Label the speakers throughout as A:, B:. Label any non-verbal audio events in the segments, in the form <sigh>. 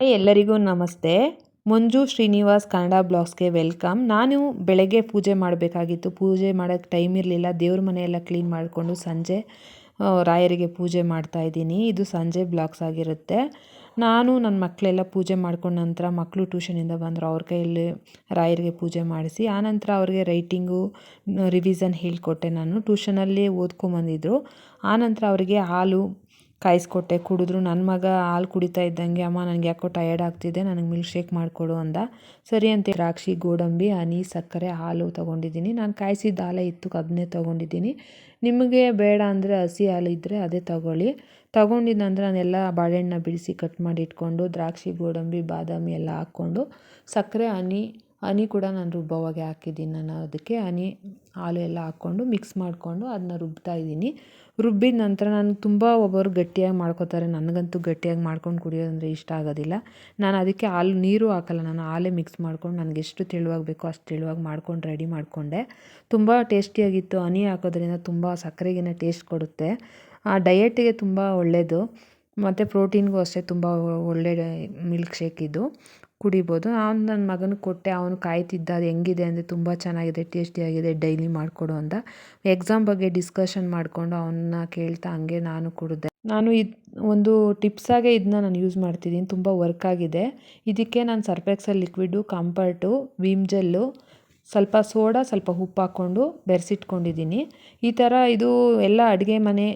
A: ಎಲ್ಲರಿಗೂ ನಮಸ್ತೆ. ಮಂಜು ಶ್ರೀನಿವಾಸ್ ಕನ್ನಡ ಬ್ಲಾಗ್ಸ್ಗೆ ವೆಲ್ಕಮ್. ನಾನು ಬೆಳಗ್ಗೆ ಪೂಜೆ ಮಾಡಬೇಕಾಗಿತ್ತು. ಪೂಜೆ ಮಾಡೋಕ್ಕೆ ಟೈಮ್ ಇರಲಿಲ್ಲ. ದೇವ್ರ ಮನೆಯೆಲ್ಲ ಕ್ಲೀನ್ ಮಾಡಿಕೊಂಡು ಸಂಜೆ ರಾಯರಿಗೆ ಪೂಜೆ ಮಾಡ್ತಾ ಇದ್ದೀನಿ. ಇದು ಸಂಜೆ ಬ್ಲಾಗ್ಸ್ ಆಗಿರುತ್ತೆ. ನಾನು ನನ್ನ ಮಕ್ಕಳೆಲ್ಲ ಪೂಜೆ ಮಾಡ್ಕೊಂಡ ನಂತರ ಮಕ್ಕಳು ಟ್ಯೂಷನಿಂದ ಬಂದರು. ಅವ್ರ ಕೈಯಲ್ಲಿ ರಾಯರಿಗೆ ಪೂಜೆ ಮಾಡಿಸಿ ಆನಂತರ ಅವ್ರಿಗೆ ರೈಟಿಂಗು, ರಿವಿಸನ್ ಹೇಳಿಕೊಟ್ಟೆ ನಾನು. ಟ್ಯೂಷನಲ್ಲಿ ಓದ್ಕೊಂಬಂದಿದ್ದರು ಆನಂತರ ಅವರಿಗೆ ಹಾಲು ಕಾಯಿಸ್ಕೊಟ್ಟೆ. ಕುಡಿದ್ರು ನನ್ನ ಮಗ ಹಾಲು ಕುಡಿತಾ ಇದ್ದಂಗೆ ಅಮ್ಮ ನನಗೆ ಯಾಕೋ ಟಯರ್ಡ್ ಆಗ್ತಿದೆ, ನನಗೆ ಮಿಲ್ಕ್ ಶೇಕ್ ಮಾಡಿಕೊಡು ಅಂದ. ಸರಿ ಅಂತ. ದ್ರಾಕ್ಷಿ, ಗೋಡಂಬಿ, ಹನಿ, ಸಕ್ಕರೆ, ಹಾಲು ತೊಗೊಂಡಿದ್ದೀನಿ. ನಾನು ಕಾಯಿಸಿದ ಹಾಲೇ ಇತ್ತು ಅದನ್ನೇ ತೊಗೊಂಡಿದ್ದೀನಿ. ನಿಮಗೆ ಬೇಡ ಅಂದರೆ ಹಸಿ ಹಾಲು ಇದ್ದರೆ ಅದೇ ತಗೊಳ್ಳಿ. ತೊಗೊಂಡಿದ್ದ ನಂತರ ನಾನೆಲ್ಲ ಬಾಳೆಹಣ್ಣನ್ನ ಬಿಡಿಸಿ ಕಟ್ ಮಾಡಿ ಇಟ್ಕೊಂಡು, ದ್ರಾಕ್ಷಿ, ಗೋಡಂಬಿ, ಬಾದಾಮಿ ಎಲ್ಲ ಹಾಕ್ಕೊಂಡು, ಸಕ್ಕರೆ, ಹನಿ ಹನಿ ಕೂಡ ನಾನು ರುಬ್ಬೋವಾಗೆ ಹಾಕಿದ್ದೀನಿ ನಾನು ಅದಕ್ಕೆ. ಹನಿ ಹಾಲು ಎಲ್ಲ ಹಾಕ್ಕೊಂಡು ಮಿಕ್ಸ್ ಮಾಡಿಕೊಂಡು ಅದನ್ನ ರುಬ್ತಾ ಇದ್ದೀನಿ. ರುಬ್ಬಿದ ನಂತರ ನಾನು ತುಂಬ ಒಬ್ಬರು ಗಟ್ಟಿಯಾಗಿ ಮಾಡ್ಕೋತಾರೆ. ನನಗಂತೂ ಗಟ್ಟಿಯಾಗಿ ಮಾಡ್ಕೊಂಡು ಕುಡಿಯೋದಂದರೆ ಇಷ್ಟ ಆಗೋದಿಲ್ಲ. ನಾನು ಅದಕ್ಕೆ ಹಾಲು ನೀರು ಹಾಕಲ್ಲ. ನಾನು ಹಾಲೇ ಮಿಕ್ಸ್ ಮಾಡ್ಕೊಂಡು ನನಗೆ ಎಷ್ಟು ತೆಳುವಾಗಿ ಬೇಕೋ ಅಷ್ಟು ತೆಳುವಾಗಿ ಮಾಡ್ಕೊಂಡು ರೆಡಿ ಮಾಡಿಕೊಂಡೆ. ತುಂಬ ಟೇಸ್ಟಿಯಾಗಿತ್ತು. ಹನಿ ಹಾಕೋದ್ರಿಂದ ತುಂಬ ಸಕ್ಕರೆಗಿನ ಟೇಸ್ಟ್ ಕೊಡುತ್ತೆ. ಆ ಡಯಟಿಗೆ ತುಂಬ ಒಳ್ಳೆಯದು ಮತ್ತು ಪ್ರೋಟೀನ್ಗೂ ಅಷ್ಟೇ ತುಂಬ ಒಳ್ಳೆ ಮಿಲ್ಕ್ ಶೇಕ್ ಇದು. ಕುಡಿಬೋದು. ಅವ್ನು ನನ್ನ ಮಗನಿಗೆ ಕೊಟ್ಟೆ, ಅವನು ಕಾಯ್ತಿದ್ದ, ಅದು ಹೆಂಗಿದೆ ಅಂದರೆ ತುಂಬ ಚೆನ್ನಾಗಿದೆ ಟೇಸ್ಟಿಯಾಗಿದೆ ಡೈಲಿ ಮಾಡಿಕೊಡು ಅಂತ. ಎಕ್ಸಾಮ್ ಬಗ್ಗೆ ಡಿಸ್ಕಷನ್ ಮಾಡಿಕೊಂಡು ಅವನ್ನ ಕೇಳ್ತಾ ಹಂಗೆ ನಾನು ಕುಡಿದೆ. ನಾನು ಇದು, ಒಂದು ಟಿಪ್ಸಾಗೆ ಇದನ್ನ ನಾನು ಯೂಸ್ ಮಾಡ್ತಿದ್ದೀನಿ ತುಂಬ ವರ್ಕ್ ಆಗಿದೆ. ಇದಕ್ಕೆ ನಾನು Surf Excel liquid Comfort Vim gel, ಸ್ವಲ್ಪ ಸೋಡಾ, ಸ್ವಲ್ಪ ಉಪ್ಪು ಹಾಕ್ಕೊಂಡು ಬೆರೆಸಿಟ್ಕೊಂಡಿದ್ದೀನಿ ಈ ಥರ ಇದು ಎಲ್ಲ ಅಡುಗೆ ಮನೆ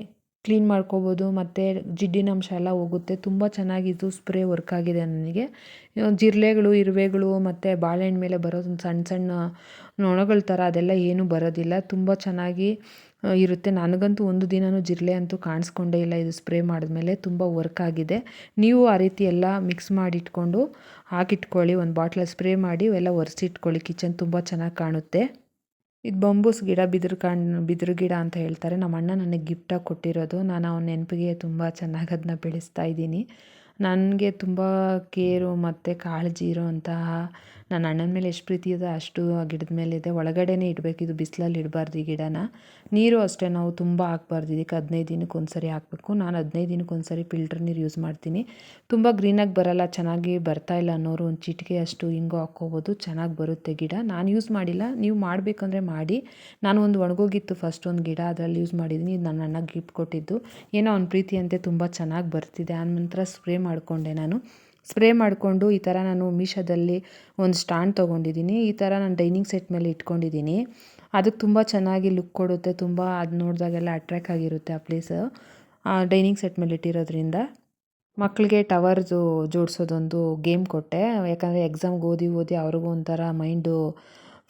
A: ಕ್ಲೀನ್ ಮಾಡ್ಕೋಬೋದು, ಮತ್ತು ಜಿಡ್ಡಿನಂಶ ಎಲ್ಲ ಹೋಗುತ್ತೆ. ತುಂಬ ಚೆನ್ನಾಗಿ ಇದು ಸ್ಪ್ರೇ ವರ್ಕ್ ಆಗಿದೆ ನನಗೆ. ಜಿರಳೆಗಳು ಇರುವೆಗಳು, ಮತ್ತು ಬಾಳೆಹಣ್ಣು ಮೇಲೆ ಬರೋ ಸಣ್ಣ ಸಣ್ಣ ನೊಣಗಳ ಥರ ಅದೆಲ್ಲ ಏನೂ ಬರೋದಿಲ್ಲ. ತುಂಬ ಚೆನ್ನಾಗಿ ಇರುತ್ತೆ. ನನಗಂತೂ ಒಂದು ದಿನವೂ ಜಿರಳೆ ಅಂತೂ ಕಾಣಿಸ್ಕೊಂಡೇ ಇಲ್ಲ ಇದು ಸ್ಪ್ರೇ ಮಾಡಿದ್ಮೇಲೆ. ತುಂಬ ವರ್ಕ್ ಆಗಿದೆ. ನೀವು ಆ ರೀತಿ ಎಲ್ಲ ಮಿಕ್ಸ್ ಮಾಡಿಟ್ಕೊಂಡು ಹಾಕಿಟ್ಕೊಳ್ಳಿ, ಒಂದು ಬಾಟ್ಲಲ್ಲಿ ಸ್ಪ್ರೇ ಮಾಡಿ ಎಲ್ಲ ಒರೆಸಿಟ್ಕೊಳ್ಳಿ. ಕಿಚನ್ ತುಂಬ ಚೆನ್ನಾಗಿ ಕಾಣುತ್ತೆ. ಇದು ಬಂಬೂಸ್ ಗಿಡ ಬಿದಿರು ಕಾಣ್, ಬಿದಿರು ಗಿಡ ಅಂತ ಹೇಳ್ತಾರೆ. ನಮ್ಮ ಅಣ್ಣ ನನಗೆ ಗಿಫ್ಟಾಗಿ ಕೊಟ್ಟಿರೋದು. ನಾನು ಅವನ ನೆನಪಿಗೆ ತುಂಬ ಚೆನ್ನಾಗಿ ಅದನ್ನ ಬೆಳೆಸ್ತಾ ಇದ್ದೀನಿ. ನನಗೆ ತುಂಬ ಕೇರು ಮತ್ತು ಕಾಳಜಿ ಇರೋಂತಹ ನನ್ನ ಅಣ್ಣನ ಮೇಲೆ ಎಷ್ಟು ಪ್ರೀತಿ ಇದೆ, ಅಷ್ಟು ಆ ಗಿಡದ ಮೇಲೆ ಇದೆ. ಒಳಗಡೆನೇ ಇಡಬೇಕು, ಇದು ಬಿಸಿಲಲ್ಲಿ ಇಡಬಾರ್ದು ಈ ಗಿಡನ. ನೀರು ಅಷ್ಟೇ, ನಾವು ತುಂಬ ಹಾಕ್ಬಾರ್ದು. ಇದಕ್ಕೆ ಹದಿನೈದು ದಿನಕ್ಕೆ ಒಂದು ಸರಿ ಹಾಕಬೇಕು. ನಾನು ಹದಿನೈದು ದಿನಕ್ಕೆ ಒಂದ್ಸರಿ ಫಿಲ್ಟರ್ ನೀರು ಯೂಸ್ ಮಾಡ್ತೀನಿ. ತುಂಬ ಗ್ರೀನಾಗಿ ಬರಲ್ಲ, ಚೆನ್ನಾಗಿ ಬರ್ತಾ ಇಲ್ಲ ಅನ್ನೋರು ಒಂದು ಚಿಟಿಕೆ ಅಷ್ಟು ಹಿಂಗು ಹಾಕ್ಕೋಬೋದು. ಚೆನ್ನಾಗಿ ಬರುತ್ತೆ ಗಿಡ. ನಾನು ಯೂಸ್ ಮಾಡಿಲ್ಲ. ನೀವು ಮಾಡಬೇಕಂದ್ರೆ ಮಾಡಿ. ನಾನು ಒಂದು ಒಣಗೋಗಿತ್ತು ಫಸ್ಟ್ ಒಂದು ಗಿಡ, ಅದರಲ್ಲಿ ಯೂಸ್ ಮಾಡಿದ್ದೀನಿ ಇದು ನನ್ನ ಅಣ್ಣಗೆ ಗಿಫ್ಟ್ ಕೊಟ್ಟಿದ್ದು. ಏನೋ ಅವ್ನ ಪ್ರೀತಿಯಂತೆ ತುಂಬ ಚೆನ್ನಾಗಿ ಬರ್ತಿದೆ. ಆನಂತರ ಸ್ಪ್ರೇ ಮಾಡಿಕೊಂಡೆ ನಾನು. ಸ್ಪ್ರೇ ಮಾಡಿಕೊಂಡು ಈ ಥರ ನಾನು ಮೀಶೋದಲ್ಲಿ ಒಂದು ಸ್ಟ್ಯಾಂಡ್ ತೊಗೊಂಡಿದ್ದೀನಿ. ಈ ಥರ ನಾನು ಡೈನಿಂಗ್ ಸೆಟ್ ಮೇಲೆ ಇಟ್ಕೊಂಡಿದ್ದೀನಿ. ಅದಕ್ಕೆ ತುಂಬ ಚೆನ್ನಾಗಿ ಲುಕ್ ಕೊಡುತ್ತೆ, ತುಂಬ ಅದು ನೋಡಿದಾಗೆಲ್ಲ ಅಟ್ರ್ಯಾಕ್ಟ್ ಆಗಿರುತ್ತೆ ಆ ಪ್ಲೇಸು. ಡೈನಿಂಗ್ ಸೆಟ್ ಮೇಲೆ ಇಟ್ಟಿರೋದ್ರಿಂದ ಮಕ್ಕಳಿಗೆ ಟವರ್ಸು ಜೋಡಿಸೋದೊಂದು ಗೇಮ್ ಕೊಟ್ಟೆ. ಯಾಕಂದರೆ ಎಕ್ಸಾಮ್ಗೆ ಓದಿ ಓದಿ ಅವ್ರಿಗೂ ಒಂಥರ ಮೈಂಡು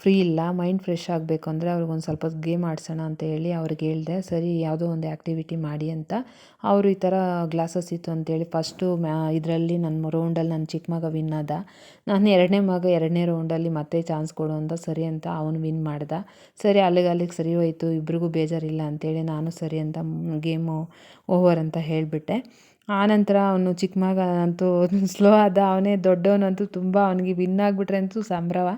A: ಫ್ರೀ ಇಲ್ಲ ಮೈಂಡ್ ಫ್ರೆಶ್ ಆಗಬೇಕು ಅಂದರೆ ಅವ್ರಿಗೊಂದು ಸ್ವಲ್ಪ ಗೇಮ್ ಆಡಿಸೋಣ ಅಂತ ಹೇಳಿ ಅವ್ರಿಗೆ ಹೇಳಿದೆ, ಸರಿ, ಯಾವುದೋ ಒಂದು ಆ್ಯಕ್ಟಿವಿಟಿ ಮಾಡಿ ಅಂತ. ಅವರು ಈ ಥರ ಗ್ಲಾಸಸ್ ಇತ್ತು ಅಂತೇಳಿ ಫಸ್ಟು ಮ್ಯಾ ಇದರಲ್ಲಿ ನನ್ನ ರೌಂಡಲ್ಲಿ ನನ್ನ ಚಿಕ್ಕ ಮಗ ವಿನ್ ಆದ. ನಾನು ಎರಡನೇ ಮಗ ಎರಡನೇ ರೌಂಡಲ್ಲಿ ಮತ್ತೆ ಚಾನ್ಸ್ ಕೊಡು ಅಂತ ಸರಿ ಅಂತ ಅವನು ವಿನ್ ಮಾಡ್ದ. ಸರಿ, ಅಲ್ಲಿಗೆ ಅಲ್ಲಿಗೆ ಸರಿ ಹೋಯಿತು, ಇಬ್ರಿಗೂ ಬೇಜಾರಿಲ್ಲ ಅಂತೇಳಿ ನಾನು ಸರಿ ಅಂತ ಗೇಮು ಓವರ್ ಅಂತ ಹೇಳಿಬಿಟ್ಟೆ. ಆನಂತರ ಅವನು ಚಿಕ್ಕ ಮಗ ಅಂತೂ <laughs> ಸ್ಲೋ ಆದ, ಅವನೇ ದೊಡ್ಡವನಂತೂ ತುಂಬ ಅವನಿಗೆ ವಿನ್ ಆಗಿಬಿಟ್ರೆ ಅಂತೂ ಸಂಭ್ರಮ.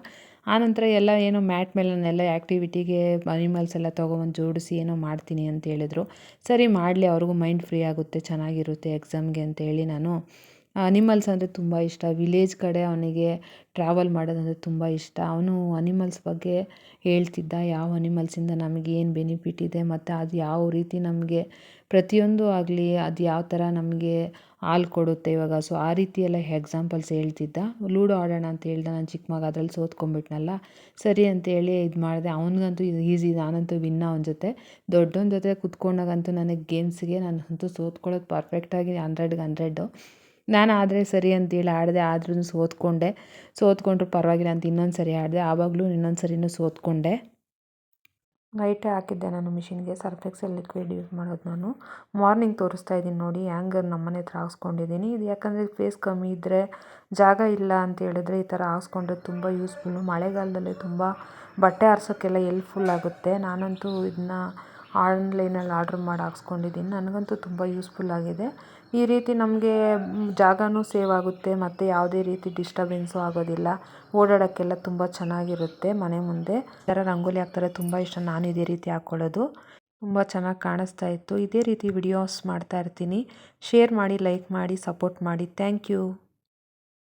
A: ಆನಂತರ ಎಲ್ಲ ಏನೋ ಮ್ಯಾಟ್ ಮೇಲೆ ನಾನೆಲ್ಲ ಆ್ಯಕ್ಟಿವಿಟಿಗೆ ಅನಿಮಲ್ಸ್ ಎಲ್ಲ ತೊಗೊಬಂದು ಜೋಡಿಸಿ ಏನೋ ಮಾಡ್ತೀನಿ ಅಂತ ಹೇಳಿದ್ರು. ಸರಿ ಮಾಡಲಿ, ಅವ್ರಿಗೂ ಮೈಂಡ್ ಫ್ರೀ ಆಗುತ್ತೆ, ಚೆನ್ನಾಗಿರುತ್ತೆ ಎಕ್ಸಾಮ್ಗೆ ಅಂತೇಳಿ ನಾನು ಅನಿಮಲ್ಸ್ ಅಂದರೆ ತುಂಬ ಇಷ್ಟ. ವಿಲೇಜ್ ಕಡೆ ಅವನಿಗೆ ಟ್ರಾವೆಲ್ ಮಾಡೋದಂದರೆ ತುಂಬ ಇಷ್ಟ. ಅವನು ಅನಿಮಲ್ಸ್ ಬಗ್ಗೆ ಹೇಳ್ತಿದ್ದ. ಯಾವ ಅನಿಮಲ್ಸಿಂದ ನಮಗೆ ಏನು ಬೆನಿಫಿಟ್ ಇದೆ ಮತ್ತು ಅದು ಯಾವ ರೀತಿ ನಮಗೆ ಪ್ರತಿಯೊಂದು ಆಗಲಿ ಅದು ಯಾವ ಥರ ನಮಗೆ ಹಾಲು ಕೊಡುತ್ತೆ ಇವಾಗ. ಸೊ ಆ ರೀತಿ ಎಲ್ಲ ಎಕ್ಸಾಂಪಲ್ಸ್ ಹೇಳ್ತಿದ್ದ. ಲೂಡೋ ಆಡೋಣ ಅಂತ ಹೇಳ್ದ. ನಾನು ಚಿಕ್ಕ ಮಗ, ಅದ್ರಲ್ಲಿ ಸೋತ್ಕೊಂಡ್ಬಿಟ್ನಲ್ಲ ಸರಿ ಅಂತೇಳಿ ಇದು ಮಾಡಿದೆ. ಅವ್ನಿಗಂತೂ ಇದು ಈಸಿ ನಾನಂತೂ ವಿನ್ ಅವನ ಜೊತೆ. ದೊಡ್ಡವನ ಜೊತೆ ಕುತ್ಕೊಂಡಾಗಂತೂ ನನಗೆ ಗೇಮ್ಸ್ಗೆ ನಾನಂತೂ ಸೋತ್ಕೊಳ್ಳೋದು ಪರ್ಫೆಕ್ಟಾಗಿ ಹಂಡ್ರೆಡ್ಗೆ ಹಂಡ್ರೆಡ್ಡು ನಾನು ಆದರೆ ಸರಿ ಅಂತೇಳಿ ಆಡಿದೆ ಆದ್ರೂ ಸೋತ್ಕೊಂಡೆ. ಸೋತ್ಕೊಂಡ್ರು ಪರವಾಗಿಲ್ಲ ಅಂತ ಇನ್ನೊಂದು ಸರಿ ಆಡಿದೆ, ಆವಾಗಲೂ ಇನ್ನೊಂದು ಸರಿನೂ ಸೋತ್ಕೊಂಡೆ. ನೈಟೇ ಹಾಕಿದ್ದೆ ನಾನು ಮಿಷಿನ್ಗೆ ಸರ್ಫೆಕ್ಸಲ್ ಲಿಕ್ವಿಡ್ ಯೂಸ್ ಮಾಡೋದು ನಾನು. ಮಾರ್ನಿಂಗ್ ತೋರಿಸ್ತಾ ಇದ್ದೀನಿ ನೋಡಿ ಹ್ಯಾಂಗರ್ ನಮ್ಮನೆ ಹತ್ರ ಹಾಕ್ಸ್ಕೊಂಡಿದ್ದೀನಿ. ಇದು ಯಾಕಂದರೆ ಫೇಸ್ ಕಮ್ಮಿ ಇದ್ದರೆ ಜಾಗ ಇಲ್ಲ ಅಂತ ಹೇಳಿದ್ರೆ ಈ ಥರ ಹಾಕ್ಸ್ಕೊಂಡ್ರೆ ತುಂಬ ಯೂಸ್ಫುಲ್ಲು ಮಳೆಗಾಲದಲ್ಲಿ ತುಂಬ ಬಟ್ಟೆ ಆರಿಸೋಕ್ಕೆಲ್ಲ ಎಲ್ಪ್ಫುಲ್ ಆಗುತ್ತೆ. ನಾನಂತೂ ಇದನ್ನ ಆನ್ಲೈನಲ್ಲಿ ಆರ್ಡ್ರ್ ಮಾಡಿ ಹಾಕ್ಸ್ಕೊಂಡಿದ್ದೀನಿ. ನನಗಂತೂ ತುಂಬ ಯೂಸ್ಫುಲ್ ಆಗಿದೆ. ಈ ರೀತಿ ನಮಗೆ ಜಾಗವೂ ಸೇವ್ ಆಗುತ್ತೆ, ಮತ್ತು ಯಾವುದೇ ರೀತಿ ಡಿಸ್ಟರ್ಬೆನ್ಸು ಆಗೋದಿಲ್ಲ. ಓಡಾಡೋಕ್ಕೆಲ್ಲ ತುಂಬ ಚೆನ್ನಾಗಿರುತ್ತೆ ಮನೆ ಮುಂದೆ. ಥರ ರಂಗೋಲಿ ಹಾಕ್ತಾರೆ ತುಂಬ ಇಷ್ಟ. ನಾನು ಇದೇ ರೀತಿ ಹಾಕ್ಕೊಳ್ಳೋದು ತುಂಬ ಚೆನ್ನಾಗಿ ಕಾಣಿಸ್ತಾ ಇತ್ತು. ಇದೇ ರೀತಿ ವಿಡಿಯೋಸ್ ಮಾಡ್ತಾ ಇರ್ತೀನಿ. ಶೇರ್ ಮಾಡಿ ಲೈಕ್ ಮಾಡಿ ಸಪೋರ್ಟ್ ಮಾಡಿ. Thank you